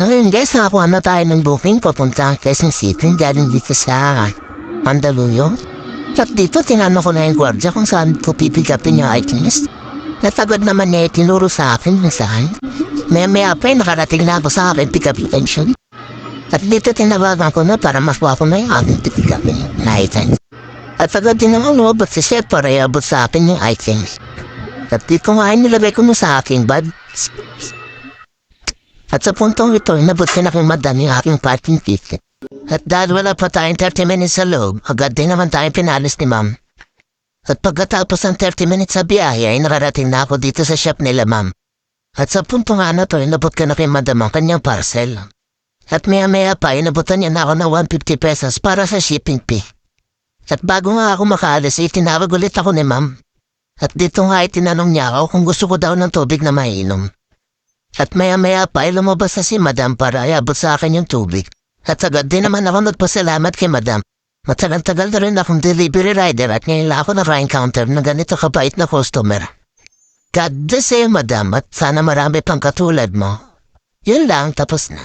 Yun guys, nakakuha na tayo ng booking papunta ang Quezon City galing dito sa Mandaluyong. At dito, tinanong ko na yung gwardiya kung saan ko pipigapin yung items. Natagod naman niya tinuro sa akin kung saan. Maya maya pa eh, nakarating na ako sa akin pick up attention. At dito tinawagan ko na para makuha ko na yung aking up na items. At agad din naman at si Chef para iabot sa akin yung items. At dito nga ay nilagay ko na sa aking bag. At sa puntong ito, inabot ko na kay madam yung aking parking ticket. At dahil wala pa tayong 30 minutes sa loob, agad din naman tayong pinalis ni ma'am. At pagkatapos ng 30 minutes sa biyahe ay nararating na ako dito sa shop nila ma'am. At sa punto nga na to, inabot ko na kay madam ang kanyang parcel. At maya maya pa, inabutan niya na ako ng 150 pesos para sa shipping fee. At bago nga ako makaalis, ay tinawag ulit ako ni ma'am. At dito nga ay tinanong niya ako kung gusto ko daw ng tubig na mainom. At maya-maya pa ay lumabas na si madam para iabot sa akin yung tubig. At agad din naman ako nagpasalamat kay madam. Matagal-tagal na rin akong delivery rider at ngayon lang ako na-encounter ng ganito kabait na customer. God bless sa'yo, madam, at sana marami pang katulad mo. Yun lang, tapos na.